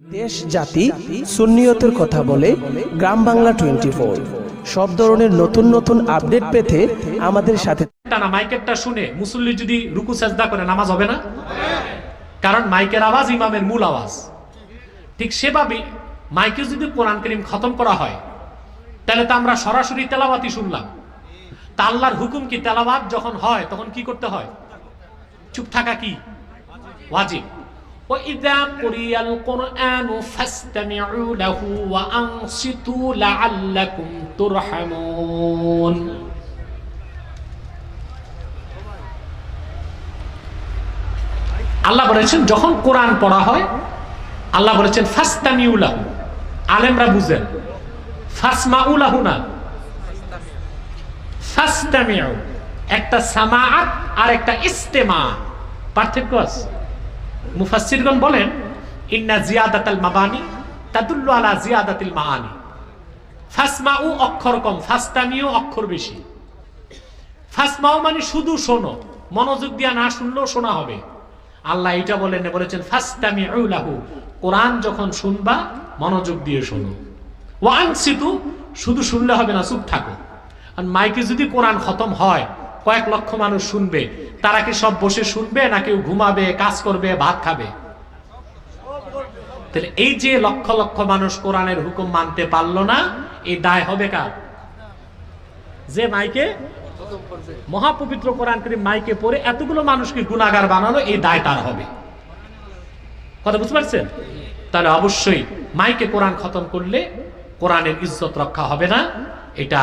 দেশ, জাতি, সুন্নিয়তের কথা বলে গ্রাম বাংলা টোয়েন্টি ফোর সব ধরনের নতুন নতুন আপডেট পেতে আমাদের সাথে টানা মাইকেরটা শুনে মুসল্লি যদি রুকু সেজদা করে, নামাজ হবে না? কারণ মাইকের আওয়াজ ইমামের মূল আওয়াজ। ঠিক সেভাবে মাইকে যদি কোরআন করিম খতম করা হয়, তাহলে তো আমরা সরাসরি তেলাওয়াতি শুনলাম। তা আল্লাহর হুকুম কি তেলাওয়াত যখন হয়, তখন কি করতে হয়? চুপ থাকা কি? ওয়াজিব। وإذا قرئ القرآن فاستمعوا له وأنصتوا لعلكم ترحمون আল্লাহ বলেছেন যখন কোরআন পড়া হয় আল্লাহ বলেছেন ফাস্তামিউলাহু আলেমরা বুঝেন ফাসমাউলাহু না ফাস্তামিউ একটা সামাআত আর একটা ইস্তেমা পার্থক্য আছে মুফাসসিরগণ বলেন, ইন্না জিয়াদাতাল মাবানি তাদুল্লু আলা জিয়াদাতিল মাআনি। ফাসমাউ অক্ষর কম ফাস্তামিউ অক্ষর বেশি। ফাসমাউ মানে শুধু শোনো, মনোযোগ দিয়া না শুনলেও শোনা হবে। আল্লাহ এটা বলেন বলেছেন, ফাস্তামিউ লাহু, কোরআন যখন শুনবা, মনোযোগ দিয়ে শোনো। ওয়ানসিতু শুধু শুনলে হবে না, চুপ থাকো। আর মাইকে যদি কোরআন খতম হয় কয়েক লক্ষ মানুষ শুনবে। তারা কি সব বসে শুনবে না কেউ ঘুমাবে, কাজ করবে, ভাত খাবে? তাহলে এই যে লক্ষ লক্ষ মানুষ কোরআনের হুকুম মানতে পারল না, এই দায় হবে কার? যে মাইকে, মহাপবিত্র কোরআন করিম মাইকে পড়ে এতগুলো মানুষকে গুণাগার বানালো, এই দায় তার হবে। কথা বুঝতে পারছেন? তাহলে অবশ্যই মাইকে কোরআন খতম করলে কোরআনের ইজ্জত রক্ষা হবে না। এটা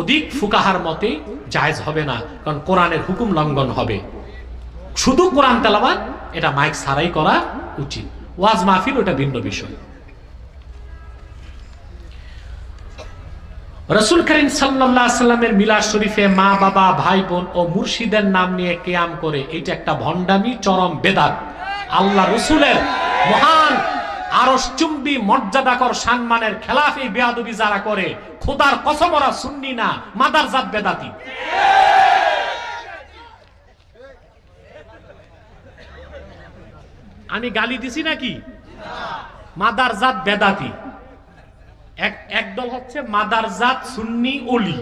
অধিক ফুকাহার মতে জায়েজ হবে না, কারণ কোরআনের হুকুম লঙ্ঘন হবে। শুধু কোরআন তেলাবাদ এটা মাইক ছাড়াই করা উচিত। ওয়াজ মাহফিল ওটা ভিন্ন বিষয়। রসুল করিম সাল্লাহ সাল্লামের মিলাদ শরীফে মা, বাবা, ভাই, বোন ও মুর্শিদের নাম নিয়ে কেয়াম করে এটা একটা ভণ্ডামি, চরম বেদাত। আল্লাহ রসুলের মহান আরস চুম্বি মর্যাদাকর সম্মানের খেলাফ বেয়াদবি যারা করে, খোদার কসমরা সুন্নি না, মাদার জাত বেদাতি। আমি গালি দিছি নাকি? মাদার জাত বেদাতি। এক, একদল হচ্ছে মাদারজাত সুন্নি অলি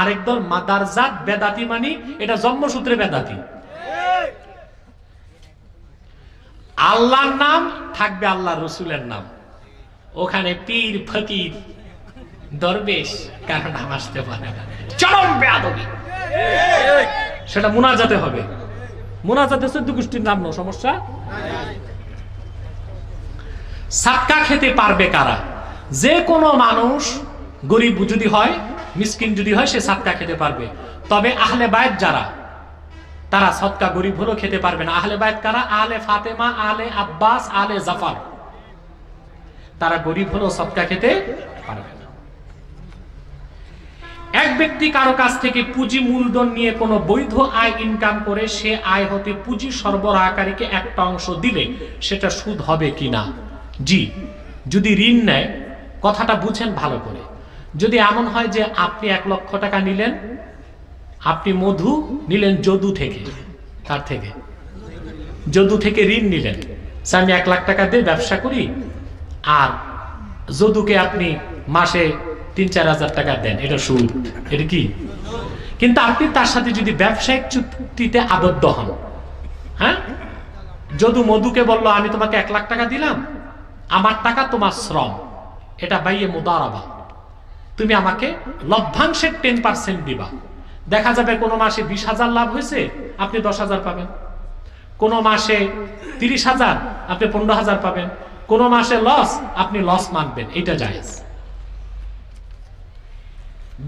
আরেক দল মাদারজাত বেদাতি মানে এটা জন্মসূত্রে বেদাতি। আল্লাহর নাম থাকবে আল্লাহ রসুলের নাম। ওখানে পীর, ফকির, দরবেশ কারণ নাম আসতে পারে চরম বেয়াদবি। সেটা মুনাজাতে হবে। মুনাজাতে চোদ্দ গোষ্ঠীর নাম নো সমস্যা? সাতকা খেতে পারবে কারা? যে কোনো মানুষ গরিব যদি হয়, মিসকিন যদি হয়, সে সাতকা খেতে পারবে। তবে আহলে বায়ত যারা তারা সৎকা গরিব হলেও খেতে পারবে না। আহলে বায়ত কারা? আহলে ফাতেমা আলে আব্বাস আলে জাফার। তারা গরিব হলেও সৎকা খেতে পারবে এক ব্যক্তি কারও কাছ থেকে পুঁজি মূলধন নিয়ে কোনো বৈধ আয় ইনকাম করে, সে আয় হতে পুঁজি সরবরাহকারীকে একটা অংশ দিলে সেটা সুদ হবে কিনা? জি, যদি ঋণ নেয়, কথাটা বুঝেন ভালো করে। যদি এমন হয় যে আপনি এক লক্ষ টাকা নিলেন আপনি মধু নিলেন যদু থেকে, তার থেকে। যদু থেকে ঋণ নিলেন। আমি এক লাখ টাকা দিয়ে ব্যবসা করি, আর যদুকে আপনি মাসে তিন চার হাজার টাকা দেন। এটা সুদ। এটা কি? কিন্তু আপনি তার সাথে যদি ব্যবসায়িক চুক্তিতে আবদ্ধ হন হ্যাঁ? যদু মধুকে বলল, আমি তোমাকে এক লাখ টাকা দিলাম। আমার টাকা তোমার শ্রম। এটা বাইয়ে মুদারাবা। তুমি আমাকে লভ্যাংশের টেন পার্সেন্ট দিবা। দেখা যাবে কোনো মাসে বিশ হাজার লাভ হয়েছে, আপনি দশ হাজার পাবেন। কোনো মাসে তিরিশ হাজার, আপনি পনেরো হাজার পাবেন। কোনো মাসে লস, আপনি লস মানবেন, এটা জায়েজ।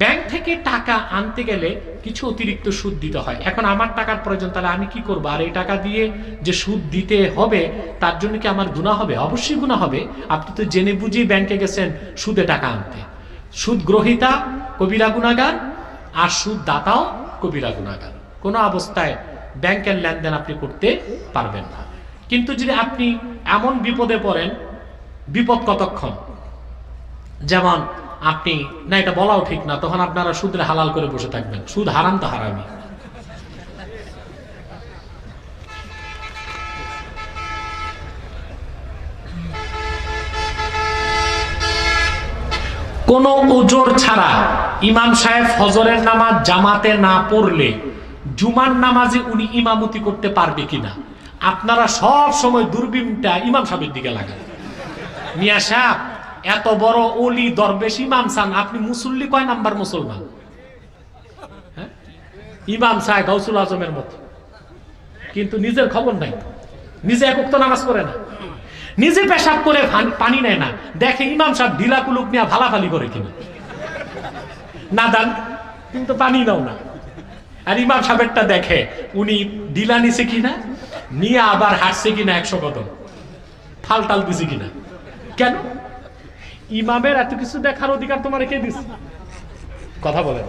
ব্যাংক থেকে টাকা আনতে গেলে কিছু অতিরিক্ত সুদ দিতে হয়। এখন আমার টাকার প্রয়োজন, তাহলে আমি কি করব? আর এই টাকা দিয়ে যে সুদ দিতে হবে, তার জন্য কি আমার গুণা হবে? অবশ্যই গুণা হবে। আপনি তো জেনে বুঝিয়ে ব্যাংকে গেছেন সুদে টাকা আনতে। সুদ গ্রহিতা কবিরা গুণাগার আর সুদ দাতাও কবিরা গুণাগার। কোনো অবস্থায় ব্যাংকের লেনদেন আপনি করতে পারবেন না। কিন্তু যদি আপনি এমন বিপদে পড়েন, বিপদ কতক্ষণ? যেমন আপনি, না, এটা বলাও ঠিক না, তখন আপনারা সুদের হালাল করে বসে থাকবেন। সুদ হারাম তো হারামি কোন ওজোর ছাড়া ইমাম সাহেব ফজরের নামাজ জামাতে না পড়লে জুমার নামাজে উনি ইমামতি করতে পারবে কিনা? আপনারা সব সময় দূরবীনটা ইমাম সাহেবের দিকে লাগান। মিয়া সাহেব, এত বড় অলি, দরবেশ ইমাম সান আপনি মুসল্লি কয় নাম্বার মুসলমান? হ্যাঁ? ইমাম সাহেব গৌসুল আজমের মতো। কিন্তু নিজের খবর নাই। নিজে একক নামাজ পড়ে না। নিজে পেশাব করে পানি নেয় না। দেখে ইমাম সাহেব ঢিলা কুলুক নিয়ে ভালাফালি করে কিনা। না দান কিন্তু পানি নাও না। আর ইমাম সাহেবটা দেখে, উনি ঢিলা নিছে কিনা, নিয়ে আবার হাঁটছে কিনা একশো কদম। ফালটাল দিছে কিনা। কেন? ইমামের এত কিছু দেখার অধিকার তোমার কে দিছে? কথা বলেন।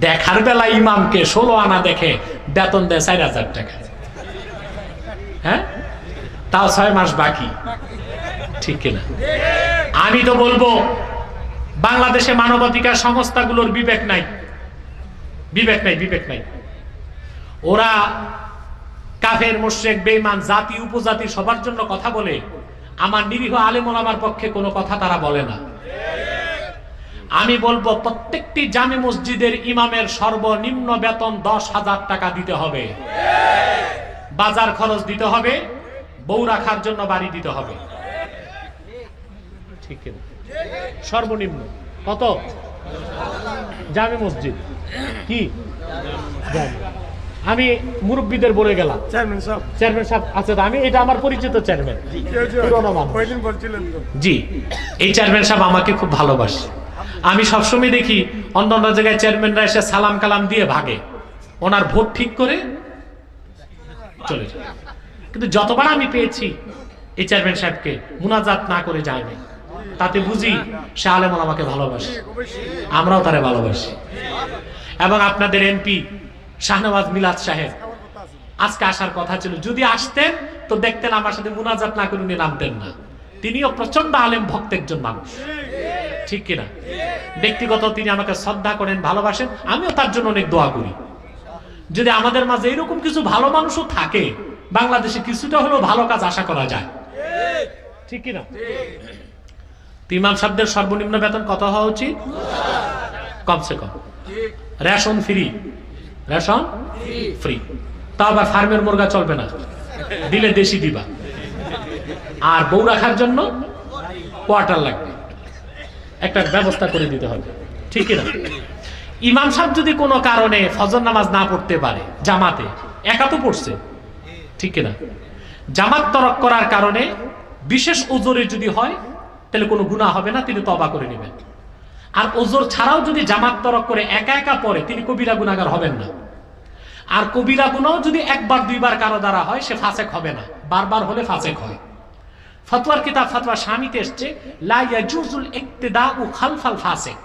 দেখার বেলা ইমামকে ষোলো আনা দেখে বেতন দেয় চার হাজার টাকা। হ্যাঁ? তাও ছয় মাস বাকি। ঠিক কিনা? আমি তো বলব, বাংলাদেশে মানবাধিকার সংস্থাগুলোর বিবেক নাই। বিবেক নাই বিবেক নাই। ওরা কাফের মোশেক বেইমান জাতি, উপজাতি সবার জন্য কথা বলে। আমার নিরীহ আলেমন আমার পক্ষে কোনো কথা তারা বলে না। আমি বলব, প্রত্যেকটি জামে মসজিদের ইমামের সর্বনিম্ন বেতন দশ হাজার টাকা দিতে হবে। বাজার খরচ দিতে হবে। বউ রাখার জন্য বাড়ি দিতে হবে। ঠিক সর্বনিম্ন। কত? জামে মসজিদ। কি? আমি মুরব্বীদের বলে গেলাম। চেয়ারম্যান সাহেব। চেয়ারম্যান সাহেব আছে তো আমি এটা আমার পরিচিত চেয়ারম্যান। জি এই চেয়ারম্যান সাহেব আমাকে খুব ভালোবাসে। আমি সবসময় দেখি অন্য অন্য জায়গায় চেয়ারম্যানরা এসে সালাম কালাম দিয়ে ভাগে। ওনার ভোট ঠিক করে চলে যায়। কিন্তু যতবার আমি পেয়েছি, এই চেয়ারম্যান সাহেবকে মুনাজাত না করে যায়নি। তাতে বুঝি সে আলেমন আমাকে ভালোবাসে। আমরাও তারে ভালোবাসি। এবং আপনাদের এমপি শাহনওয়াজ মিলাদ সাহেব, আজকে আসার কথা ছিল। যদি আসতেন, তো দেখতেন আমার সাথে মুনাজাত না করে উনি নামতেন না। তিনিও প্রচণ্ড আলেম ভক্ত একজন মানুষ। ঠিক কিনা? ব্যক্তিগত তিনি আমাকে শ্রদ্ধা করেন, ভালোবাসেন। আমিও তার জন্য অনেক দোয়া করি। যদি আমাদের মাঝে এরকম কিছু ভালো মানুষও থাকে বাংলাদেশে কিছুটা হলেও ভালো কাজ আশা করা যায়। ঠিক কিনা? ইমাম সাহেবদের সর্বনিম্ন বেতন কত হওয়া উচিত? কমসে কম। Ration free. Ration free. তা আবার ফার্মের মুরগা চলবে না। দিলে দেশি দিবা। আর বউ রাখার জন্য কোয়ার্টার লাগবে। একটা ব্যবস্থা করে দিতে হবে। ঠিক না ইমাম সাহেব যদি কোনো কারণে ফজর নামাজ না পড়তে পারে জামাতে, একা তো পড়ছে। ঠিক না। জামাত তরক করার কারণে বিশেষ ওজোরে যদি হয়, তাহলে কোনো গুণা হবে না, তিনি তবা করে নেবেন। আর ওজোর ছাড়াও যদি জামাত তরক করে একা একা পড়ে, তিনি কবিরা গুণাগার হবেন না। আর কবিরা গুণাও যদি একবার, দুইবার কারও দ্বারা হয়, সে ফাসেক হবে না। বারবার হলে ফাসেক হয়। ফতোয়ার কিতাব ফতোয়া স্বামীতে এসছে, লা ইয়াজুজুল ইক্তিদা ও খালফাল ফাসেক।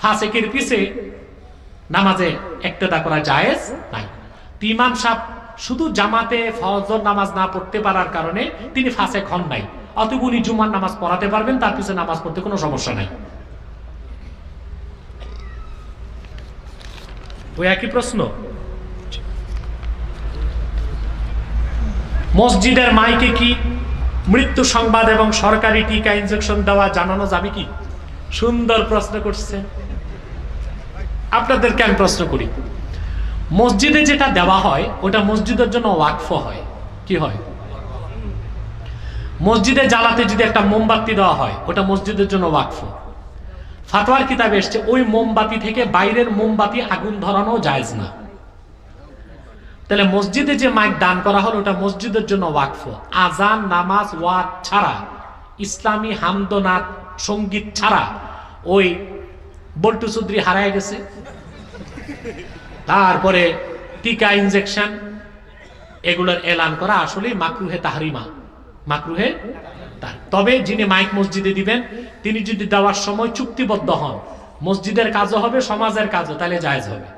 ফাসেকের পিছে নামাজে ইক্তেদা করা জায়েজ নাই। ইমাম শুধু জামাতে ফজর নামাজ না পড়তে পারার কারণে তিনি ফাসেক হন নাই। অতএব উনি জুমার নামাজ পড়াতে পারবেন, তার পিছনে নামাজ পড়তে কোনো সমস্যা নাই। ওই একই প্রশ্ন? মসজিদের মাইকে কি মৃত্যু সংবাদ এবং সরকারি টিকা ইনজেকশন দেওয়া জানানো যাবে কি? সুন্দর প্রশ্ন করছে। আপনাদেরকে আমি প্রশ্ন করি। মসজিদে যেটা দেওয়া হয়, ওটা মসজিদের জন্য ওয়াকফ হয়। কি হয়? মসজিদে জ্বালাতে যদি একটা মোমবাতি দেওয়া হয়, ওটা মসজিদের জন্য ওয়াকফ। ফাতোয়ার কিতাবে এসছে, ওই মোমবাতি থেকে বাইরের মোমবাতি আগুন ধরানো জায়েজ না। তাহলে মসজিদে যে মাইক দান করা হলো, ওটা মসজিদের জন্য ওয়াকফ। আজান, নামাজ ওয়াদ ছাড়া, ইসলামী হামদনাথ সংগীত ছাড়া, ওই বল্টু চৌধুরী হারায় গেছে। তারপরে টিকা ইনজেকশন এগুলোর এলান করা আসলে মাকরুহে তাহারিমা। মাকরুহে তবে যিনি মাইক মসজিদে দিবেন, তিনি যদি দেওয়ার সময় চুক্তিবদ্ধ হন, মসজিদের কাজও হবে, সমাজের কাজও, তাহলে জায়েজ হবে।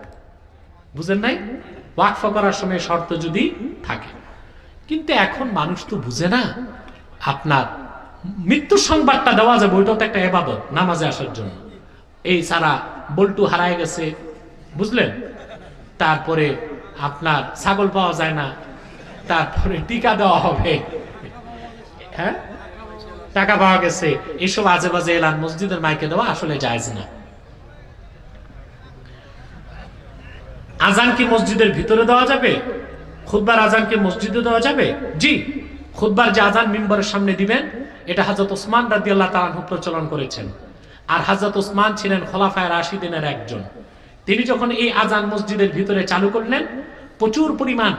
বুঝেন নাই? ওয়াকফ করার সময় শর্ত যদি থাকে। কিন্তু এখন মানুষ তো বুঝে না, আপনার মৃত্যুর সংবাদটা দেওয়া যাবে, ওইটাও তো একটা এবাদত, নামাজে আসার জন্য। এই সারা বল্টু হারায় গেছে, বুঝলেন? তারপরে আপনার ছাগল পাওয়া যায় না, তারপরে টিকা দেওয়া হবে। হ্যাঁ? টাকা পাওয়া গেছে। এসব আজে বাজে এলান, মসজিদের মাইকে দেওয়া আসলে জায়েজ না। আজান কি মসজিদের ভিতরে দেওয়া যাবে? খুতবার আজান কি মসজিদে দেওয়া যাবে? জি, খুতবার যে আজান মিম্বরের সামনে দিবেন, এটা হাজরত ওসমান রাদি আল্লাহ প্রচলন করেছেন। আর হাজরত ওসমান ছিলেন খোলাফায় রাশিদিনের একজন। তিনি যখন এই আজান মসজিদের ভিতরে চালু করলেন, প্রচুর পরিমাণ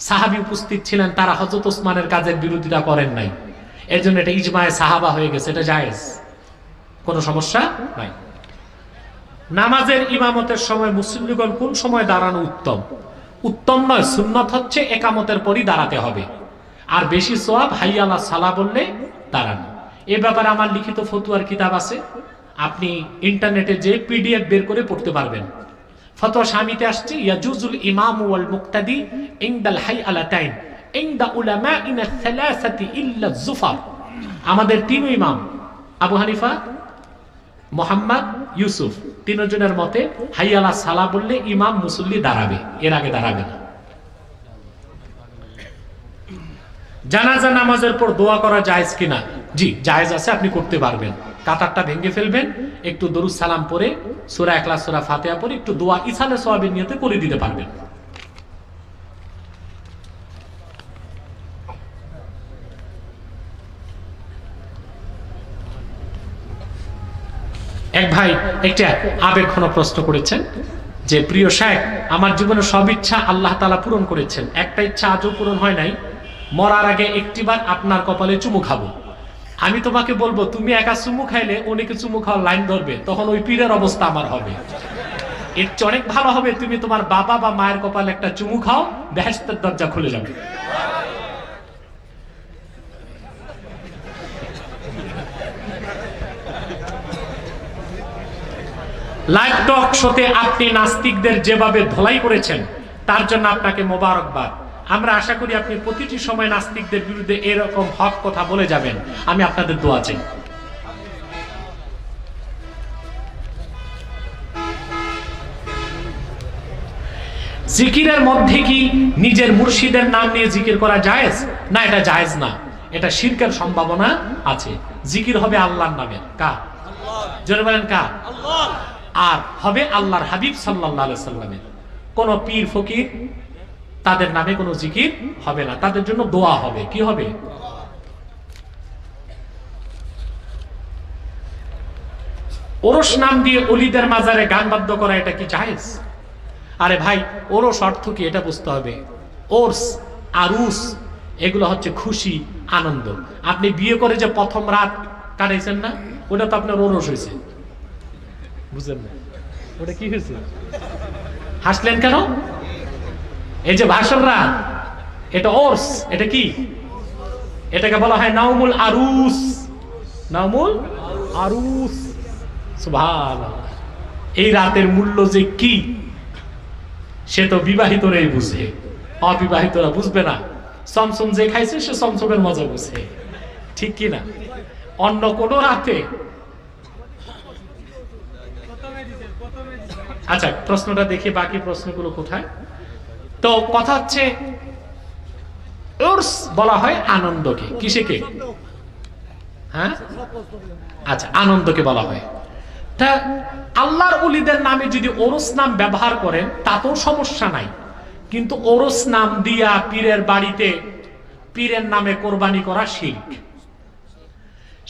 সাহাবি উপস্থিত ছিলেন, তারা হজরত ওসমানের কাজের বিরোধিতা করেন নাই। এর জন্য এটা ইজমায় সাহাবা হয়ে গেছে, এটা জায়েজ। কোনো সমস্যা নাই। নামাজের ইমামতের সময় মুসলিমগণ কোন সময় দাঁড়ানো উত্তম? উত্তম নয়, সুন্নত হচ্ছে একামতের পরই দাঁড়াতে হবে। আর বেশি সোয়াব হাইয়ালা সালা বললে দাঁড়ানো। এ ব্যাপারে আমার লিখিত ফতুয়ার কিতাব আছে। আপনি ইন্টারনেটে যে পিডিএফ বের করে পড়তে পারবেন। ফতোয়া স্বামীতে আসছে, ইয়াজুজুল ইমাম ওয়াল মুক্তাদি ইনদাল হাই আলাতাইন ইনদা উলামা ইনা সালাসাতি ইল্লা জুফার। আমাদের তিন ইমাম, আবু হানিফা, মোহাম্মদ, ইউসুফ, তিনজনের মতে হাইয়ালা সালা বললে ইমাম মুসল্লি দাঁড়াবে, এর আগে দাঁড়াবে না। জানাজা, নামাজের পর দোয়া করা জায়েজ কিনা? জি, জায়েজ আছে, আপনি করতে পারবেন। কাতারটা ভেঙে ফেলবেন, একটু দরুদ সালাম পরে সূরা একলা সূরা ফাতিহা পরে একটু দোয়া ইসালে সওয়াবের নিয়তে করে দিতে পারবেন। এক ভাই একটা আবেগ ঘন প্রশ্ন করেছেন যে, প্রিয় শেখ, আমার জীবনে সব ইচ্ছা আল্লাহ তালা পূরণ করেছেন। একটা ইচ্ছা আজও পূরণ হয় নাই। মরার আগে একটিবার আপনার কপালে চুমু খাব। আমি তোমাকে বলব, তুমি একা চুমু খাইলে অনেকে চুমু খাওয়ার লাইন ধরবে, তখন ওই পীরের অবস্থা আমার হবে। এর অনেক ভালো হবে তুমি তোমার বাবা বা মায়ের কপালে একটা চুমু খাও বেহেস্তের দরজা খুলে যাবে। লাইভ টক শোতে আপনি নাস্তিকদের যেভাবে ধোলাই করেছেন, তার জন্য আপনাকে মোবারকবাদ। আমরা আশা করি আপনি প্রতিটি সময় নাস্তিকদের বিরুদ্ধে এরকম হক কথা বলে যাবেন। আমি আপনাদের দোয়া চাই। জিকিরের মধ্যে কি নিজের মুর্শিদের নাম নিয়ে জিকির করা জায়েজ? না এটা জায়েজ না। এটা শিরকের সম্ভাবনা আছে। জিকির হবে আল্লাহর নামে। কা জোরে বলেন কা আর হবে আল্লাহর হাবিব সাল্লাহ সাল্লামের কোন পীর ফকির তাদের নামে কোনো জিকির হবে না। তাদের জন্য দোয়া হবে। কি হবে? ওরস নাম দিয়ে অলিদের মাজারে গান বাদ্য করা, এটা কি জায়েজ? আরে ভাই, ওরস অর্থ কি এটা বুঝতে হবে। ওরস, আরুস, এগুলো হচ্ছে খুশি, আনন্দ। আপনি বিয়ে করে যে প্রথম রাত কাটাইছেন না, ওটা তো আপনার ওরস হয়েছে। বুঝলেন না? ওটা কি হয়েছে? হাসলেন কেন? এই যে ভাষণরা এটা ওরস, এটা কি? এটাকে বলা হয় নাউমুল আরুস। নাউমুল আরুস। এই রাতের মূল্য যে কি, সে তো বিবাহিতরাই বুঝে। অবিবাহিতরা বুঝবে না। সমসম যে খাইছে, সে সমসমের মজা বুঝে। ঠিক কি না অন্য কোনো রাতে? আচ্ছা প্রশ্নটা দেখি, বাকি প্রশ্নগুলো কোথায়? তো কথা হচ্ছে বলা হয় আনন্দকে। কিসেকে? হ্যাঁ? আচ্ছা আনন্দকে বলা হয়। তা আল্লাহর উলিদের নামে যদি ওরস নাম ব্যবহার করেন, তাতেও সমস্যা নাই। কিন্তু ওরস নাম দিয়া পীরের বাড়িতে পীরের নামে কোরবানি করা শির্ক।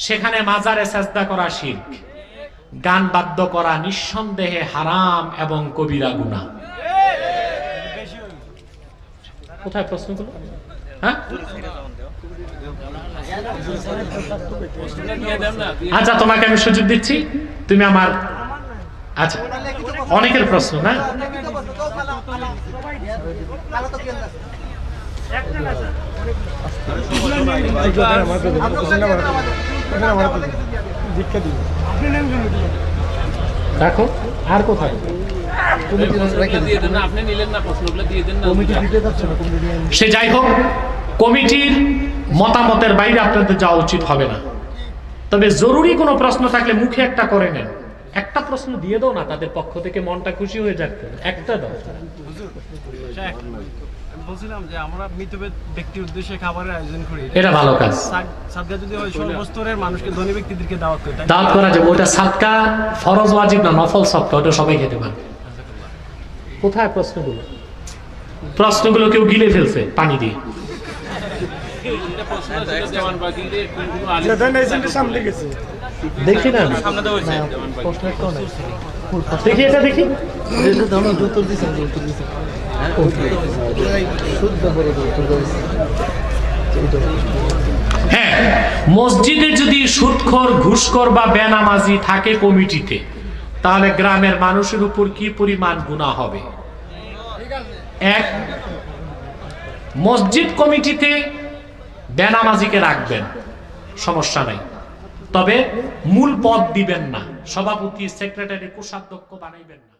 সেখানে মাজারে সেজদা করা শির্ক। গান বাদ্য করা নিঃসন্দেহে হারাম এবং কবিরা গুণা কোথায় প্রশ্নগুলো হ্যাঁ? আচ্ছা তোমাকে আমি সুযোগ দিচ্ছি। তুমি আমার আচ্ছা অনেকের প্রশ্ন, না? দেখো, আর কোথায়? সে যাই হোক কমিটির মতামতের বাইরে আপনাদের যাওয়া উচিত হবে না। তবে জরুরি কোনো প্রশ্ন থাকলে মুখে একটা করে নেন। একটা প্রশ্ন দিয়ে দাও না তাদের পক্ষ থেকে মনটা খুশি হয়ে যাক। একটা দাও। বলছিলাম যে আমরা মৃত ব্যক্তির উদ্দেশ্যে খাবারের আয়োজন করি। এটা ভালো কাজ। সাদ- সাদগা যদি হয় সর্বস্তরের মানুষকে ধনী ব্যক্তিদেরকে দাওয়াত করি দাওয়াত করা যাবে। ওটা সাতকা ফরজ ওয়াজিব না নফল সবকা ওটা সবাই খেতে পারে কোথায় প্রশ্নগুলো? প্রশ্নগুলো কেউ গিলে ফেলছে পানি দিয়ে। দেখি না। দেখি এটা দেখি। হ্যাঁ মসজিদে যদি সুদখোর ঘুষখোর বা বেনামাজি থাকে কমিটিতে তাহলে গ্রামের মানুষের উপর কি পরিমাণ গুণা হবে? এক, মসজিদ কমিটিতে বেনামাজিকে রাখবেন। সমস্যা নাই। তবে মূল পদ দিবেন না। সভাপতি, সেক্রেটারি, কোষাধ্যক্ষ বানাইবেন না।